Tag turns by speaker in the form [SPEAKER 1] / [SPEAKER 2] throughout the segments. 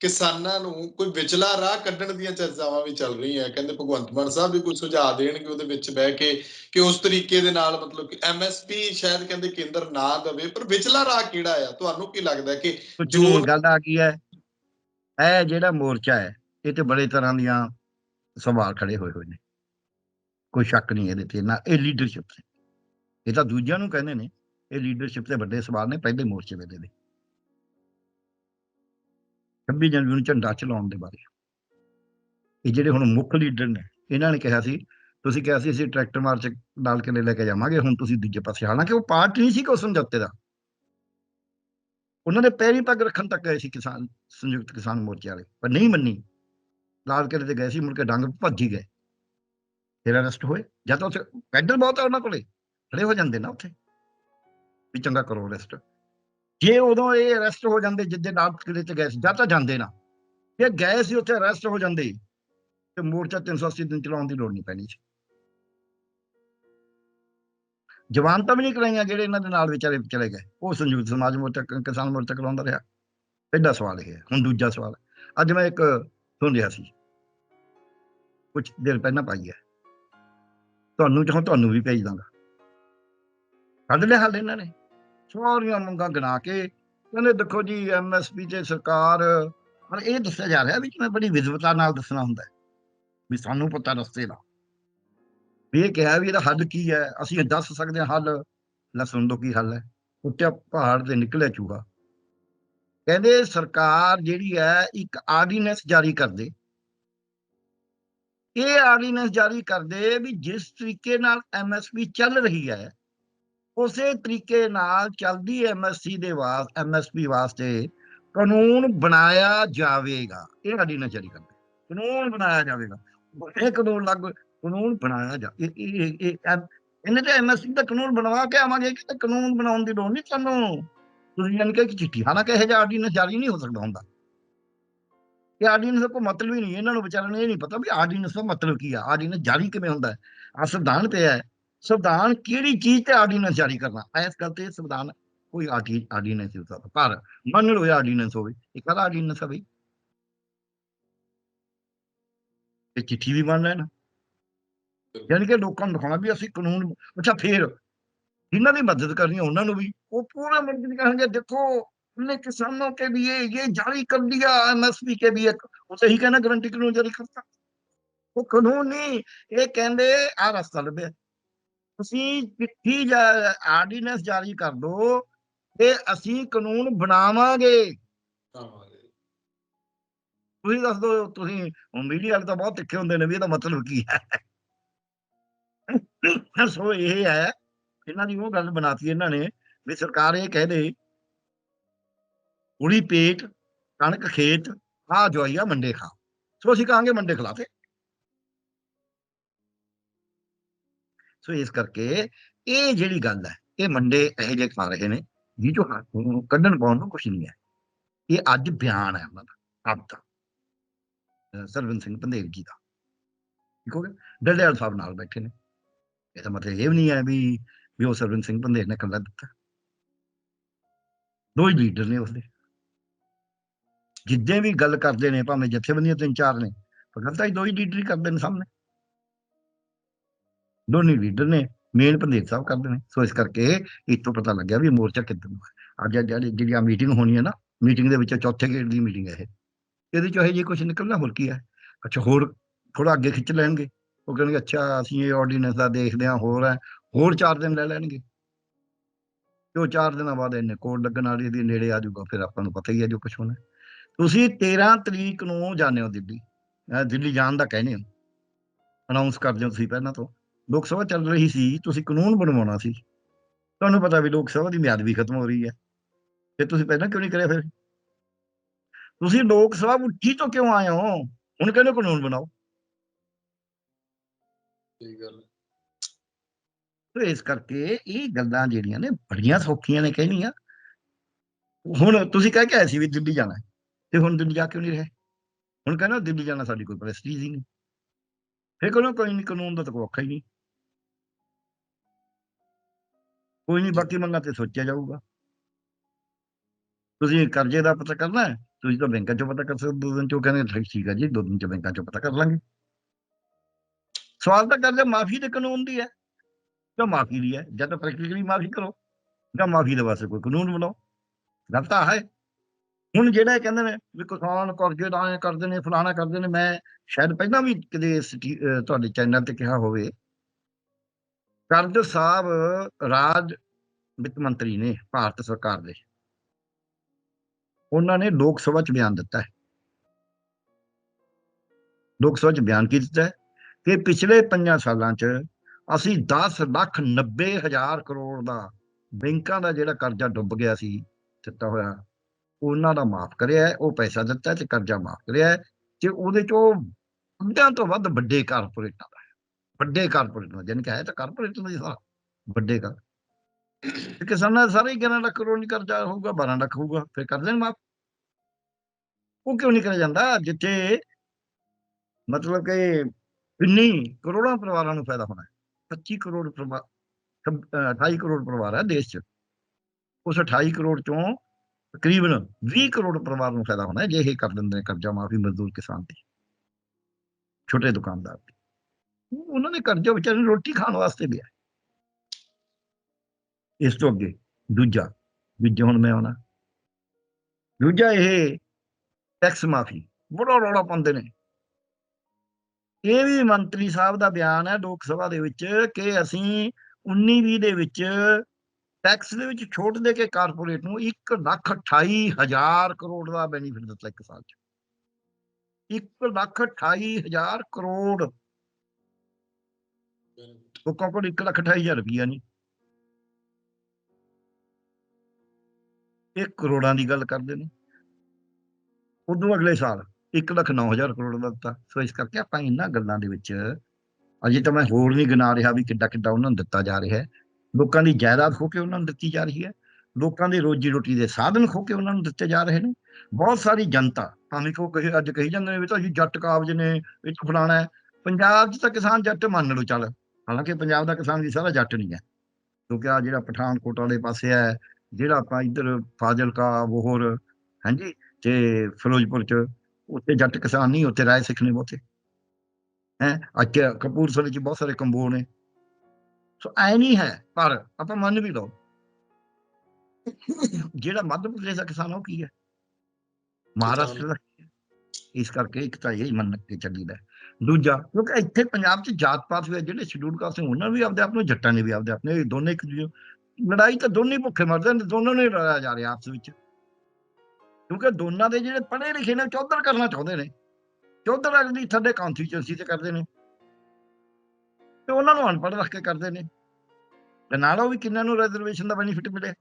[SPEAKER 1] ਕਿਸਾਨਾਂ ਨੂੰ ਕੋਈ ਵਿਚਲਾ ਰਾਹ ਕੱਢਣ ਦੀਆਂ ਚਰਚਾਵਾਂ ਵੀ ਚੱਲ ਰਹੀਆਂ। ਕਹਿੰਦੇ ਭਗਵੰਤ ਮਾਨ ਸਾਹਿਬ ਵੀ ਕੋਈ ਸੁਝਾਅ ਦੇਣਗੇ ਉਹਦੇ ਵਿੱਚ ਬਹਿ ਕੇ ਕਿ ਉਸ ਤਰੀਕੇ ਦੇ ਨਾਲ ਮਤਲਬ ਕਿ ਐਮਐਸਪੀ ਸ਼ਾਇਦ ਕਹਿੰਦੇ ਕੇਂਦਰ ਨਾ ਦੇਵੇ ਪਰ ਵਿਚਲਾ ਰਾਹ ਕਿਹੜਾ ਆ? ਤੁਹਾਨੂੰ ਕੀ ਲੱਗਦਾ ਕਿ ਜੋ-
[SPEAKER 2] ਗੱਲ ਆ ਕੀ ਹੈ ਇਹ ਜਿਹੜਾ ਮੋਰਚਾ ਹੈ ਇਹ ਤੇ ਬੜੇ ਤਰ੍ਹਾਂ ਦੀਆਂ ਸਵਾਲ ਖੜੇ ਹੋਏ ਹੋਏ ਨੇ। ਕੋਈ ਸ਼ੱਕ ਨਹੀਂ ਇਹਦੇ ਤੇ ਨਾ ਇਹ ਲੀਡਰਸ਼ਿਪ ਤੇ। ਇਹ ਤਾਂ ਦੂਜਿਆਂ ਨੂੰ ਕਹਿੰਦੇ ਨੇ ਇਹ ਲੀਡਰਸ਼ਿਪ ਤੇ ਵੱਡੇ ਸਵਾਲ ਨੇ ਪਹਿਲੇ ਮੋਰਚੇ ਵੇਲੇ ਦੇ। 26 ਜਨਵਰੀ ਨੂੰ ਝੰਡਾ ਚਲਾਉਣ ਦੇ ਬਾਰੇ। ਇਹ ਜਿਹੜੇ ਹੁਣ ਮੁੱਖ ਲੀਡਰ ਨੇ, ਇਹਨਾਂ ਨੇ ਕਿਹਾ ਸੀ, ਤੁਸੀਂ ਕਿਹਾ ਸੀ ਅਸੀਂ ਟਰੈਕਟਰ ਮਾਰਚ ਡਾਲ ਕੇ ਲੈ ਕੇ ਜਾਵਾਂਗੇ, ਹੁਣ ਤੁਸੀਂ ਦੂਜੇ ਪਾਸੇ ਹਾਲਾਂਕਿ ਉਹ ਪਾਰਟ ਨਹੀਂ ਸੀ ਕੋ ਸਮਝੌਤੇ ਦਾ? ਉਹਨਾਂ ਨੇ ਪੈਰੀ ਪੱਗ ਰੱਖਣ ਤੱਕ ਗਏ ਸੀ ਕਿਸਾਨ, ਸੰਯੁਕਤ ਕਿਸਾਨ ਮੋਰਚੇ ਵਾਲੇ, ਪਰ ਨਹੀਂ ਮੰਨੀ। ਲਾਲ ਕਿਲੇ ਤੇ ਗਏ ਸੀ, ਮੁੜ ਕੇ ਡੰਗ ਭੱਜ ਹੀ ਗਏ। ਫਿਰ ਅਰੈਸਟ ਹੋਏ। ਜਾਂ ਤਾਂ ਉੱਥੇ ਪੈਡਲ ਬਹੁਤ ਆ ਉਹਨਾਂ ਕੋਲੇ। ਖੜੇ ਹੋ ਜਾਂਦੇ ਨਾ ਉੱਥੇ। ਵੀ ਚੰਗਾ ਕਰੋ ਅਰੈਸਟ ਜੇ ਉਦੋਂ ਇਹ ਅਰੈਸਟ ਹੋ ਜਾਂਦੇ, ਜਿੱਦੇ ਲਾਲ ਕਿਲੇ ਚ ਗਏ ਸੀ, ਜਾਂ ਤਾਂ ਜਾਂਦੇ ਨਾ। ਜੇ ਗਏ ਸੀ ਉੱਥੇ ਅਰੈਸਟ ਹੋ ਜਾਂਦੇ, ਤੇ ਮੋਰਚਾ 380 ਦਿਨ ਚਲਾਉਣ ਦੀ ਲੋੜ ਨਹੀਂ ਪੈਣੀ ਸੀ। ਜਵਾਨ ਤਾਂ ਵੀ ਨਹੀਂ ਕਰਾਈਆਂ ਜਿਹੜੇ ਇਹਨਾਂ ਦੇ ਨਾਲ ਵਿਚਾਰੇ ਚਲੇ ਗਏ। ਉਹ ਸੰਯੁਕਤ ਸਮਾਜ ਮੋਰਚਾ ਕਿਸਾਨ ਮੋਰਚਾ ਕਰਾਉਂਦਾ ਰਿਹਾ। ਪਹਿਲਾ ਸਵਾਲ ਇਹ ਹੈ, ਹੁਣ ਦੂਜਾ ਸਵਾਲ ਅੱਜ ਮੈਂ ਇੱਕ ਸੁਣ ਰਿਹਾ ਸੀ। ਕੁਝ ਦਿਨ ਪਹਿਲਾਂ ਪਾਈ ਹੈ। ਤੁਹਾਨੂੰ ਚਾਹੋ ਤੁਹਾਨੂੰ ਵੀ ਭੇਜ ਦਾਂਗਾ। ਕੱਢ ਲਿਆ ਹਾਲ ਇਹਨਾਂ ਨੇ। ਸਾਰੀਆਂ ਮੰਗਾਂ ਗਿਣਾ ਕੇ ਕਹਿੰਦੇ ਦੇਖੋ ਜੀ ਐਮਐਸਪੀ ਤੇ ਸਰਕਾਰ, ਪਰ ਇਹ ਦੱਸਿਆ ਜਾ ਰਿਹਾ ਵੀ ਜਿਵੇਂ ਬੜੀ ਵਿਦਵਤਾ ਨਾਲ ਦੱਸਣਾ ਹੁੰਦਾ ਵੀ ਸਾਨੂੰ ਪਤਾ ਰਸਤੇ ਦਾ। ਵੀ ਇਹ ਕਿਹਾ ਵੀ ਇਹਦਾ ਹੱਲ ਕੀ ਹੈ? ਅਸੀਂ ਦੱਸ ਸਕਦੇ ਹਾਂ ਹੱਲ। ਲੈ ਸੁਣ ਲਓ ਕੀ ਹੱਲ ਹੈ। ਉੱਤੇ ਪਹਾੜ ਤੇ ਨਿਕਲਿਆ ਚੂਹਾ। ਕਹਿੰਦੇ ਸਰਕਾਰ ਜਿਹੜੀ ਹੈ, ਇੱਕ ਆਰਡੀਨੈਂਸ ਜਾਰੀ ਕਰਦੇ ਇਹ ਆਰਡੀਨੈਂਸ ਜਾਰੀ ਕਰਦੇ ਵੀ ਜਿਸ ਤਰੀਕੇ ਨਾਲ ਐਮਐਸਪੀ ਚੱਲ ਰਹੀ ਹੈ ਉਸੇ ਤਰੀਕੇ ਨਾਲ ਚੱਲਦੀ ਐਮਐਸਸੀ ਦੇ ਵਾਸ ਐਮਐਸਪੀ ਵਾਸਤੇ ਕਾਨੂੰਨ ਬਣਾਇਆ ਜਾਵੇਗਾ। ਇਹ ਆਰਡੀਨੈਂਸ ਜਾਰੀ ਕਰ ਕਾਨੂੰਨ ਬਣਾਇਆ ਜਾਵੇਗਾ। ਇਹ ਕਾਨੂੰਨ ਲਾਗੂ, ਕਾਨੂੰਨ ਬਣਾਇਆ ਜਾ, ਇਹ ਇਹਨੇ ਤੇ ਐਮਐਸਪੀ ਦਾ ਕਾਨੂੰਨ ਬਣਵਾ ਕੇ ਆਵਾਂਗੇ ਕਿ ਕਾਨੂੰਨ ਬਣਾਉਣ ਦੀ ਲੋੜ ਨਹੀਂ ਸਾਨੂੰ। ਤੁਸੀਂ ਜਾਨ ਕਿ ਚਿੱਠੀ, ਹਾਲਾਂਕਿ ਇਹ ਜਿਹਾ ਆਰਡੀਨੈਂਸ ਜਾਰੀ ਨਹੀਂ ਹੋ ਸਕਦਾ ਹੁੰਦਾ। ਇਹ ਆਰਡੀਨੈਂਸ ਦਾ ਕੋਈ ਮਤਲਬ ਹੀ ਨਹੀਂ, ਇਹਨਾਂ ਨੂੰ ਵਿਚਾਰਨ ਇਹ ਨਹੀਂ ਪਤਾ ਵੀ ਆਰਡੀਨੈਂਸ ਦਾ ਮਤਲਬ ਕੀ ਆ ਆਰਡੀਨੈਂਸ ਜਾਰੀ ਕਿਵੇਂ ਹੁੰਦਾ ਹੈ। ਆ ਸੰਵਿਧਾਨ ਪਿਆ ਹੈ। ਸੰਵਿਧਾਨ ਕਿਹੜੀ ਚੀਜ਼ ਤੇ ਆਰਡੀਨੈਂਸ ਜਾਰੀ ਕਰਨਾ ਇਸ ਗੱਲ ਤੇ ਸੰਵਿਧਾਨ ਕੋਈ ਆਰਡੀ ਆਰਡੀਨੈਂਸ ਨਹੀਂ ਹੋ ਸਕਦਾ ਪਰ ਮੰਨ ਲਓ ਇਹ ਆਰਡੀਨੈਂਸ ਹੋਵੇ ਇਹ ਕਾਹਦਾ ਆਰਡੀਨੈਂਸ ਹੈ ਬਈ ਇਹ ਚਿੱਠੀ ਵੀ ਮੰਨ ਲੈਣ ਯਾਨੀ ਕਿ ਲੋਕਾਂ ਨੂੰ ਦਿਖਾਉਣਾ ਵੀ ਅਸੀਂ ਕਾਨੂੰਨ ਅੱਛਾ ਫੇਰ ਜਿਨ੍ਹਾਂ ਦੀ ਮਦਦ ਕਰਨੀ ਹੈ ਉਹਨਾਂ ਨੂੰ ਵੀ ਉਹ ਪੂਰਾ ਮਦਦ ਕਰਾਂਗੇ ਦੇਖੋ हमने किसानों के लिए ये जारी कर दिया एमएसपी के लिए वो सही कहना गारंटी कानून जारी करता ਉਹ ਕਾਨੂੰਨ ਨਹੀਂ ਇਹ ਕਹਿੰਦੇ ਆ ਰਸਤਾ ਲੱਭਿਆ ਤੁਸੀਂ ਚਿੱਠੀ ਆਰਡੀਨੈਂਸ ਜਾਰੀ ਕਰ ਦੋ ਤੇ ਅਸੀਂ ਕਾਨੂੰਨ ਬਣਾਵਾਂਗੇ। ਤੁਸੀਂ ਦੱਸ ਦੋ ਤੁਸੀਂ ਮੀਡੀਆ ਵਾਲੇ ਤਾਂ ਬਹੁਤ ਤਿੱਖੇ ਹੁੰਦੇ ਨੇ ਵੀ ਇਹਦਾ ਮਤਲਬ ਕੀ ਹੈ? ਸੋ ਇਹ ਹੈ ਇਹਨਾਂ ਦੀ ਉਹ ਗੱਲ ਬਣਾਤੀ ਇਹਨਾਂ ਨੇ ਵੀ ਸਰਕਾਰ ਇਹ ਕਹਿ ਦੇ ਕੁੜੀ ਪੇਟ ਕਣਕ ਖੇਤ ਆ ਜੋਈਆ ਮੰਡੇ ਖਾ। ਸੋ ਅਸੀਂ ਕਹਾਂਗੇ ਮੰਡੇ ਖਿਲਾਤੇ। ਸੋ ਇਸ ਕਰਕੇ ਇਹ ਜਿਹੜੀ ਗੱਲ ਹੈ, ਇਹ ਮੰਡੇ ਇਹ ਜਿਹੇ ਖਾ ਰਹੇ ਨੇ, ਵੀ ਜੋ ਹੱਥ ਕੱਢਣ ਪਾਉਣ ਨੂੰ ਕੁਛ ਨਹੀਂ ਹੈ। ਇਹ ਅੱਜ ਬਿਆਨ ਹੈ ਉਹਨਾਂ ਦਾ, ਅੱਜ ਦਾ। ਸਰਵਨ ਸਿੰਘ ਪੰਦੇਰ ਜੀ ਦਾ। ਠੀਕ ਹੋ ਗਿਆ? ਡੱਲੇਵਾਲ ਸਾਹਿਬ ਨਾਲ ਬੈਠੇ ਨੇ। ਇਹਦਾ ਮਤਲਬ ਇਹ ਵੀ ਨਹੀਂ ਹੈ ਵੀ ਵੀ ਉਹ ਸਰਵਨ ਸਿੰਘ ਪੰਦੇਰ ਨੇ ਕੱਲਾ ਦਿੱਤਾ। ਦੋ ਹੀ ਲੀਡਰ ਨੇ ਉਸਦੇ। ਜਿੱਦਾਂ ਵੀ ਗੱਲ ਕਰਦੇ ਨੇ, ਭਾਵੇਂ ਜਥੇਬੰਦੀਆਂ ਤਿੰਨ ਚਾਰ ਨੇ, ਪਰ ਗੱਲ ਤਾਂ ਇਹ ਦੋ ਹੀ ਲੀਡਰ ਹੀ ਕਰਦੇ ਨੇ ਸਾਹਮਣੇ। ਦੋਨੇ ਲੀਡਰ ਨੇ ਮੇਨ ਪੰਦੇਰ ਸਾਹਿਬ ਕਰਦੇ ਨੇ। ਸੋ ਇਸ ਕਰਕੇ ਇਤੋਂ ਪਤਾ ਲੱਗਿਆ ਵੀ ਇਹ ਮੋਰਚਾ ਕਿੱਦਾਂ ਦਾ ਹੈ। ਅੱਜ ਜਿਹੜੀ ਜਿਹੜੀ ਮੀਟਿੰਗ ਹੋਣੀ ਹੈ ਨਾ ਮੀਟਿੰਗ ਦੇ ਵਿੱਚ ਚੌਥੇ ਗੇੜ ਦੀ ਮੀਟਿੰਗ ਹੈ ਇਹ। ਇਹਦੇ ਚੋਂ ਇਹ ਜੇ ਕੁਝ ਨਿਕਲਣਾ ਹੋਰ ਕੀ ਹੈ? ਅੱਛਾ, ਹੋਰ ਥੋੜਾ ਅੱਗੇ ਖਿੱਚ ਲੈਣਗੇ। ਉਹ ਕਹਿੰਦੇ, ਅੱਛਾ, ਅਸੀਂ ਇਹ ਆਰਡੀਨੈਂਸ ਦਾ ਦੇਖਦੇ ਹਾਂ, ਹੋਰ ਹੈ। ਹੋਰ 4 ਦਿਨ ਲੈ ਲੈਣਗੇ। ਤੇ ਉਹ 4 ਦਿਨਾਂ ਬਾਅਦ ਇਹਨੇ ਕੋਡ ਲੱਗਣ ਵਾਲੀ ਦੀ ਨੇੜੇ ਆ ਜਾਊਗਾ, ਫਿਰ ਆਪਾਂ ਨੂੰ ਪਤਾ ਹੀ ਹੈ ਜੋ ਕੁਝ ਹੋਣਾ ਤੁਸੀਂ 13 ਤਰੀਕ ਨੂੰ ਜਾਂਦੇ ਹੋ ਦਿੱਲੀ। ਦਿੱਲੀ ਜਾਣ ਦਾ ਕਹਿੰਦੇ ਹੋ। ਅਨਾਉਂਸ ਕਰਦੇ ਹੋ ਤੁਸੀਂ ਪਹਿਲਾਂ ਤੋਂ। ਲੋਕ ਸਭਾ ਚੱਲ ਰਹੀ ਸੀ ਤੁਸੀਂ ਕਾਨੂੰਨ ਬਣਵਾਉਣਾ ਸੀ। ਤੁਹਾਨੂੰ ਪਤਾ ਵੀ ਲੋਕ ਸਭਾ ਦੀ ਮਿਆਦ ਵੀ ਖਤਮ ਹੋ ਰਹੀ ਹੈ। ਤੇ ਤੁਸੀਂ ਪਹਿਲਾਂ ਕਿਉਂ ਨਹੀਂ ਕਰਿਆ ਫਿਰ? ਤੁਸੀਂ ਲੋਕ ਸਭਾ ਉੱਠੀ ਤੋਂ ਕਿਉਂ ਆਏ ਹੋ? ਹੁਣ ਕਹਿੰਦੇ ਕਾਨੂੰਨ ਬਣਾਓ।
[SPEAKER 1] ਠੀਕ ਗੱਲ
[SPEAKER 2] ਤੇ ਇਸ ਕਰਕੇ ਇਹ ਗੱਲਾਂ ਜਿਹੜੀਆਂ ਨੇ ਬੜੀਆਂ ਸੌਖੀਆਂ ਨੇ ਕਹਿਣੀਆਂ। ਹੁਣ ਤੁਸੀਂ ਕਹਿ ਕੇ ਆਏ ਸੀ ਵੀ ਦਿੱਲੀ ਜਾਣਾ ਤੇ ਹੁਣ ਦਿੱਲੀ ਜਾ ਕਿਉਂ ਨਹੀਂ ਰਹੇ? ਹੁਣ ਕਹਿੰਦਾ ਦਿੱਲੀ ਜਾਣਾ ਸਾਡੀ ਕੋਈ ਪ੍ਰੈਸਟੀਜ ਹੀ ਨਹੀਂ। ਫਿਰ ਕੋਈ ਨਹੀਂ ਕਾਨੂੰਨ ਦਾ ਤਾਂ ਕੋਈ ਔਖਾ ਹੀ ਨਹੀਂ। ਕੋਈ ਨਹੀਂ ਬਾਕੀ ਮੰਗਾਂ ਤੇ ਸੋਚਿਆ ਜਾਊਗਾ। ਤੁਸੀਂ ਕਰਜ਼ੇ ਦਾ ਪਤਾ ਕਰਨਾ ਹੈ, ਤੁਸੀਂ ਤਾਂ ਬੈਂਕਾਂ ਚੋਂ ਪਤਾ ਕਰ ਸਕਦੇ ਦੋ ਦਿਨ ਚੋਂ ਕਹਿੰਦੇ ਠੀਕ- ਹੈ ਜੀ, ਦੋ ਦਿਨ ਚ ਬੈਂਕਾਂ ਚੋਂ ਪਤਾ ਕਰ ਲਾਂਗੇ। ਸਵਾਲ ਤਾਂ ਕਰਜ਼ਾ ਮਾਫੀ ਦੇ ਕਾਨੂੰਨ ਦੀ ਹੈ। ਜਾਂ ਮਾਫੀ ਦੀ ਹੈ, ਜਾਂ ਤਾਂ ਪ੍ਰੈਕਟੀਕਲੀ ਮਾਫੀ ਕਰੋ, ਜਾਂ ਮਾਫੀ ਦੇ ਵਾਸਤੇ ਕੋਈ ਕਾਨੂੰਨ ਬਣਾਓ। ਗੱਲ ਤਾਂ ਹੈ। ਹੁਣ ਜਿਹੜਾ ਕਹਿੰਦੇ ਨੇ ਵੀ ਕਿਸਾਨ ਕਰਜ਼ੇ ਦਾ ਐਂ ਕਰਦੇ ਨੇ, ਫਲਾਣਾ ਕਰਦੇ ਨੇ, ਮੈਂ ਸ਼ਾਇਦ ਪਹਿਲਾਂ ਵੀ ਕਿਤੇ ਤੁਹਾਡੇ ਚੈਨਲ ਤੇ ਕਿਹਾ ਹੋਵੇ ਕਰਜ਼ ਸਾਹਿਬ ਰਾਜ ਵਿੱਤ ਮੰਤਰੀ ਨੇ ਭਾਰਤ ਸਰਕਾਰ ਦੇ। ਉਹਨਾਂ ਨੇ ਲੋਕ ਸਭਾ ਚ ਬਿਆਨ ਦਿੱਤਾ ਹੈ। ਲੋਕ ਸਭਾ ਚ ਬਿਆਨ ਕੀ ਦਿੱਤਾ ਕਿ ਪਿਛਲੇ 5 ਸਾਲਾਂ ਚ ਅਸੀਂ 10 ਲੱਖ 90 ਹਜ਼ਾਰ ਕਰੋੜ ਦਾ ਬੈਂਕਾਂ ਦਾ ਜਿਹੜਾ ਕਰਜ਼ਾ ਡੁੱਬ ਗਿਆ ਸੀ, ਦਿੱਤਾ ਹੋਇਆ, ਉਹਨਾਂ ਦਾ ਮਾਫ ਕਰਿਆ ਉਹ ਪੈਸਾ ਦਿੱਤਾ ਹੈ ਤੇ ਕਰਜ਼ਾ ਮਾਫ ਕਰਿਆ ਹੈ ਤੇ ਉਹਦੇ ਚੋਂ ਅੱਧਿਆਂ ਤੋਂ ਵੱਧ ਵੱਡੇ ਕਾਰਪੋਰੇਟਾਂ ਵੱਡੇ ਕਾਰਪੋਰੇਟ ਦਾ ਜਾਣੀ ਕਿ ਹੈ ਤਾਂ ਕਾਰਪੋਰੇਟਾਂ ਦਾ ਹੀ ਸਾਰਾ, ਵੱਡੇ ਕਰ। ਕਿਸਾਨਾਂ ਦਾ ਸਾਰੇ 11 ਲੱਖ ਕਰੋੜ ਨਹੀਂ ਕਰਜ਼ਾ ਹੋਊਗਾ 12 ਲੱਖ ਹੋਊਗਾ, ਫਿਰ ਕਰ ਦੇਣ ਮਾਫ। ਉਹ ਕਿਉਂ ਨਹੀਂ ਕਰਿਆ ਜਾਂਦਾ? ਜਿੱਥੇ ਮਤਲਬ ਕਿ ਕਿੰਨੀ ਕਰੋੜਾਂ ਪਰਿਵਾਰਾਂ ਨੂੰ ਫਾਇਦਾ ਹੋਣਾ ਹੈ। 25 ਕਰੋੜ ਪਰਿਵਾਰ ਸਭ- 28 ਕਰੋੜ ਪਰਿਵਾਰ ਹੈ ਦੇਸ਼ 'ਚ। ਉਸ 28 ਕਰੋੜ ਚੋਂ ਤਕਰੀਬਨ 20 ਕਰੋੜ ਪਰਿਵਾਰ ਨੂੰ ਫਾਇਦਾ ਹੋਣਾ ਹੈ, ਜੇ ਇਹ ਕਰ ਦਿੰਦੇ ਨੇ ਕਰਜ਼ਾ ਮਾਫੀ ਮਜ਼ਦੂਰ ਕਿਸਾਨ ਦੀ ਛੋਟੇ ਦੁਕਾਨਦਾਰ ਦੀ ਉਹਨਾਂ ਨੇ ਕਰਜ਼ਾ ਵਿਚਾਰੇ ਰੋਟੀ ਖਾਣ ਵਾਸਤੇ ਲਿਆ ਇਸ ਤੋਂ ਅੱਗੇ ਦੂਜਾ ਦੂਜਾ ਹੁਣ ਮੈਂ ਆਉਣਾ। ਦੂਜਾ ਇਹ ਟੈਕਸ ਮਾਫੀ, ਬੜਾ ਰੌਲਾ ਪਾਉਂਦੇ ਨੇ। ਇਹ ਵੀ ਮੰਤਰੀ ਸਾਹਿਬ ਦਾ ਬਿਆਨ ਹੈ ਲੋਕ ਸਭਾ ਦੇ ਵਿੱਚ ਕਿ ਅਸੀਂ 19 20 ਦੇ ਵਿੱਚ ਟੈਕਸ ਦੇ ਵਿੱਚ ਛੋਟ ਦੇ ਕੇ ਕਾਰਪੋਰੇਟ ਨੂੰ 1 ਲੱਖ 28 ਹਜ਼ਾਰ ਕਰੋੜ ਦਾ ਬੈਨੀਫਿਟ ਦਿੱਤਾ ਇੱਕ ਸਾਲ 'ਚ। 1 ਲੱਖ 28 ਹਜ਼ਾਰ ਕਰੋੜ ਲੋਕਾਂ ਕੋਲ 1 ਲੱਖ 28 ਹਜ਼ਾਰ ਰੁਪਈਆ ਨਹੀਂ ਇਹ ਕਰੋੜਾਂ ਦੀ ਗੱਲ ਕਰਦੇ ਨੇ। ਉਦੋਂ ਅਗਲੇ ਸਾਲ 1 ਲੱਖ 9 ਹਜ਼ਾਰ ਕਰੋੜ ਦਾ ਦਿੱਤਾ। ਸੋ ਇਸ ਕਰਕੇ ਆਪਾਂ ਇਹਨਾਂ ਗੱਲਾਂ ਦੇ ਵਿੱਚ ਅਜੇ ਤਾਂ ਮੈਂ ਹੋਰ ਨਹੀਂ ਗਿਣਾ ਰਿਹਾ ਵੀ ਕਿੱਡਾ ਕਿੱਡਾ ਉਹਨਾਂ ਨੂੰ ਦਿੱਤਾ ਜਾ ਰਿਹਾ ਹੈ। ਲੋਕਾਂ ਦੀ ਜਾਇਦਾਦ ਖੋ ਕੇ ਉਹਨਾਂ ਨੂੰ ਦਿੱਤੀ ਜਾ ਰਹੀ ਹੈ। ਲੋਕਾਂ ਦੀ ਰੋਜੀ ਰੋਟੀ ਦੇ ਸਾਧਨ ਖੋ ਕੇ ਉਹਨਾਂ ਨੂੰ ਦਿੱਤੇ ਜਾ ਰਹੇ ਨੇ। ਬਹੁਤ ਸਾਰੀ ਜਨਤਾ, ਭਾਵੇਂ ਕੋ ਕਹੇ, ਅੱਜ ਕਹੀ ਜਾਂਦੇ ਨੇ ਵੀ ਤਾਂ ਜੀ ਜੱਟ ਕਾਬਜ ਨੇ, ਇਹ ਫਲਾਣਾ ਪੰਜਾਬ 'ਚ ਤਾਂ ਕਿਸਾਨ ਜੱਟ ਮੰਨ ਲਓ ਚੱਲ। ਹਾਲਾਂਕਿ ਪੰਜਾਬ ਦਾ ਕਿਸਾਨ ਵੀ ਸਾਰਾ ਜੱਟ ਨਹੀਂ ਹੈ, ਕਿਉਂਕਿ ਆ ਜਿਹੜਾ ਪਠਾਨਕੋਟ ਵਾਲੇ ਪਾਸੇ ਹੈ, ਜਿਹੜਾ ਆਪਾਂ ਇੱਧਰ ਫਾਜ਼ਿਲਕਾ ਵੋਹਰ ਹਾਂਜੀ, ਤੇ ਫਿਰੋਜ਼ਪੁਰ 'ਚ, ਉੱਥੇ ਜੱਟ ਕਿਸਾਨ ਨਹੀਂ, ਉੱਥੇ ਰਾਏ ਸਿੱਖ ਨੇ ਬਹੁਤੇ। ਹੈ, ਅੱਜ ਕਪੂਰਥਲੇ 'ਚ ਬਹੁਤ ਸਾਰੇ ਕੰਬੋ ਨੇ। ਸੋ ਐ ਨਹੀਂ ਹੈ, ਪਰ ਆਪਾਂ ਮੰਨ ਵੀ ਲਓ, ਜਿਹੜਾ ਮੱਧ ਪ੍ਰਦੇਸ਼ ਦਾ ਕਿਸਾਨ ਉਹ ਕੀ ਹੈ? ਮਹਾਰਾਸ਼ਟਰ ਦਾ ਇਸ ਕਰਕੇ ਇੱਕ ਤਾਂ ਇਹ ਮੰਨ ਕੇ ਚੱਲੀਦਾ ਦੂਜਾ ਕਿਉਂਕਿ ਇੱਥੇ ਪੰਜਾਬ 'ਚ ਜਾਤ ਪਾਤ ਵੀ ਹੈ, ਜਿਹੜੇ ਸ਼ਡਿਊਲ ਕਾਸਟ ਨੇ ਉਹਨਾਂ ਨੇ ਵੀ ਆਪਦੇ ਆਪ ਨੂੰ ਜੱਟਾਂ ਨੇ ਵੀ ਆਪਦੇ ਆਪ ਨੇ ਦੋਨੇ ਇੱਕ ਦੂਜੇ ਲੜਾਈ ਤਾਂ ਦੋਨੇ ਭੁੱਖੇ ਮਰਦੇ ਨੇ ਦੋਨਾਂ ਨੇ ਲੜਾਇਆ ਜਾ ਰਿਹਾ ਆਪਸ ਵਿੱਚ। ਕਿਉਂਕਿ ਦੋਨਾਂ ਦੇ ਜਿਹੜੇ ਪੜ੍ਹੇ ਲਿਖੇ ਨੇ ਚੌਧਰ ਕਰਨਾ ਚਾਹੁੰਦੇ ਨੇ। ਚੌਧਰ ਅਗਲੀ ਸਾਡੇ ਕੌਨਸਟੀਚੁਐਂਸੀ ਤੇ ਕਰਦੇ ਨੇ। ਤੇ ਉਹਨਾਂ ਨੂੰ ਅਨਪੜ੍ਹ ਰੱਖ ਕੇ ਕਰਦੇ ਨੇ। ਤੇ ਨਾਲ ਉਹ ਵੀ ਕਿੰਨਾਂ ਨੂੰ ਰਿਜ਼ਰਵੇਸ਼ਨ ਦਾ ਬੈਨੀਫਿਟ ਮਿਲਿਆ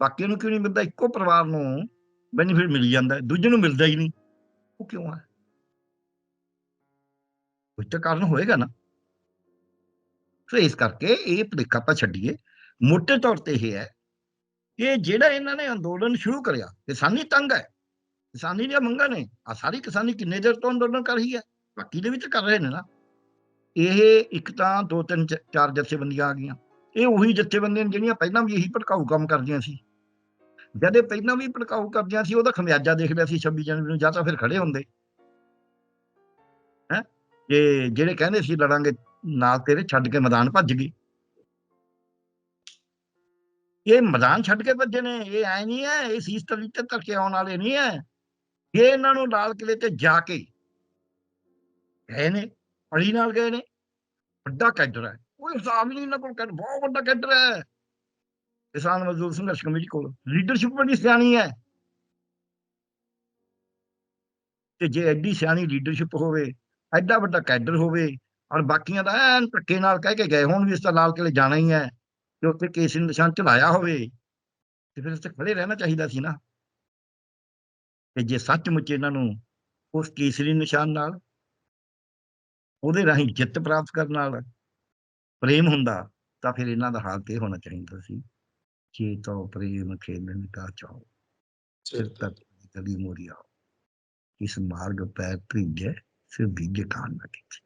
[SPEAKER 2] ਬਾਕੀ ਨੂੰ ਕਿਉਂ ਨਹੀਂ ਮਿਲਦਾ? ਇੱਕੋ ਪਰਿਵਾਰ ਨੂੰ ਬੈਨੀਫਿਟ ਮਿਲ ਜਾਂਦਾ ਦੂਜੇ ਨੂੰ ਮਿਲਦਾ ਹੀ ਨਹੀਂ। ਉਹ ਕਿਉਂ ਹੈ ਕੁਝ ਤਾਂ ਕਾਰਨ ਹੋਏਗਾ ਨਾ ਸੋ ਇਸ ਕਰਕੇ ਇਹ ਭੁਲੇਖਾ ਆਪਾਂ ਛੱਡੀਏ ਮੋਟੇ ਤੌਰ ਤੇ ਇਹ ਹੈ ਕਿ ਜਿਹੜਾ ਇਹਨਾਂ ਨੇ ਅੰਦੋਲਨ ਸ਼ੁਰੂ ਕਰਿਆ ਕਿਸਾਨੀ ਤੰਗ ਹੈ ਕਿਸਾਨੀ ਦੀਆਂ ਮੰਗਾਂ ਨੇ ਆ ਸਾਰੀ ਕਿਸਾਨੀ ਕਿੰਨੇ ਦੇਰ ਤੋਂ ਅੰਦੋਲਨ ਕਰ ਰਹੀ ਹੈ ਬਾਕੀ ਦੇ ਵਿੱਚ ਕਰ ਰਹੇ ਨੇ ਨਾ ਇਹ ਇੱਕ ਤਾਂ ਦੋ ਤਿੰਨ ਚ- ਚਾਰ ਜਥੇਬੰਦੀਆਂ ਆ ਗਈਆਂ ਇਹ ਉਹੀ ਜਥੇਬੰਦੀਆਂ ਨੇ ਜਿਹੜੀਆਂ ਪਹਿਲਾਂ ਵੀ ਇਹੀ ਭੜਕਾਊ ਕੰਮ ਕਰਦੀਆਂ ਸੀ ਜਦ ਇਹ ਪਹਿਲਾਂ ਵੀ ਭੜਕਾਊ ਕਰਦਿਆਂ ਸੀ, ਉਹਦਾ ਖਮਿਆਜਾ ਦੇਖ ਲਿਆ ਸੀ 26 ਜਨਵਰੀ ਨੂੰ, ਜਾਂ ਤਾਂ ਫਿਰ ਖੜੇ ਹੁੰਦੇ। ਹੈ? ਤੇ ਜਿਹੜੇ ਕਹਿੰਦੇ ਸੀ, ਲੜਾਂਗੇ ਨਾਲ ਤੇਰੇ ਛੱਡ ਕੇ ਮੈਦਾਨ ਭੱਜ ਗਈ। ਇਹ ਮੈਦਾਨ ਛੱਡ ਕੇ ਭੱਜੇ ਨੇ, ਇਹ ਐ ਨਹੀਂ ਹੈ, ਇਹ ਸੀਸ ਤਲੀ ਤੇ ਧੱਕੇ ਆਉਣ ਵਾਲੇ ਨਹੀਂ ਹੈ। ਇਹ ਇਹਨਾਂ ਨੂੰ ਲਾਲ ਕਿਲੇ ਤੇ ਜਾ ਕੇ ਗਏ ਨੇ, ਅਲੀ ਨਾਲ ਗਏ ਨੇ। ਵੱਡਾ ਕੈਡਰ ਹੈ। ਕੋਈ ਹਿਸਾਬ ਨਹੀਂ ਇਹਨਾਂ ਕੋਲ ਕੈਡਰ ਬਹੁਤ ਵੱਡਾ ਕੈਡਰ ਹੈ। ਕਿਸਾਨ ਮਜ਼ਦੂਰ ਸੰਘਰਸ਼ ਕਮੇਟੀ ਕੋਲ ਲੀਡਰਸ਼ਿਪ ਬੜੀ ਸਿਆਣੀ ਹੈ। ਤੇ ਜੇ ਐਡੀ ਸਿਆਣੀ ਲੀਡਰਸ਼ਿਪ ਹੋਵੇ, ਐਡਾ ਵੱਡਾ ਕੈਡਰ ਹੋਵੇ, ਔਰ ਬਾਕੀਆਂ ਦਾ ਐਨ ਧੱਕੇ ਨਾਲ ਕਹਿ ਕੇ ਗਏ, ਹੁਣ ਵੀ ਇਸ ਤਾਂ ਲਾਲ ਕਿਲੇ ਜਾਣਾ ਹੀ ਹੈ ਤੇ ਉੱਥੇ ਕੇਸਰੀ ਨਿਸ਼ਾਨ ਚਲਾਇਆ ਹੋਵੇ, ਤੇ ਫਿਰ ਇਸ ਤੇ ਖੜੇ ਰਹਿਣਾ ਚਾਹੀਦਾ ਸੀ ਨਾ। ਤੇ ਜੇ ਸੱਚਮੁੱਚ ਇਹਨਾਂ ਨੂੰ ਉਸ ਕੇਸਰੀ ਨਿਸ਼ਾਨ ਨਾਲ, ਉਹਦੇ ਰਾਹੀਂ ਜਿੱਤ ਪ੍ਰਾਪਤ ਕਰਨ ਨਾਲ ਪ੍ਰੇਮ ਹੁੰਦਾ, ਤਾਂ ਫਿਰ ਇਹਨਾਂ ਦਾ ਹਾਲ ਤੇ ਹੋਣਾ ਚਾਹੀਦਾ ਸੀ। ਕਿ ਤੋ ਪ੍ਰੇਮ ਖੇਲਣ ਕਾ ਚਾਹੋ ਸਿਰ ਤੱਕ ਕਦੀ ਮੋਰੀਆ ਇਸ ਮਾਰਗ ਪੈਰ ਭਿੱਜੇ ਫਿਰ ਭਿੱਜੇ ਕਾਨ ਨਾ ਕੀਤੇ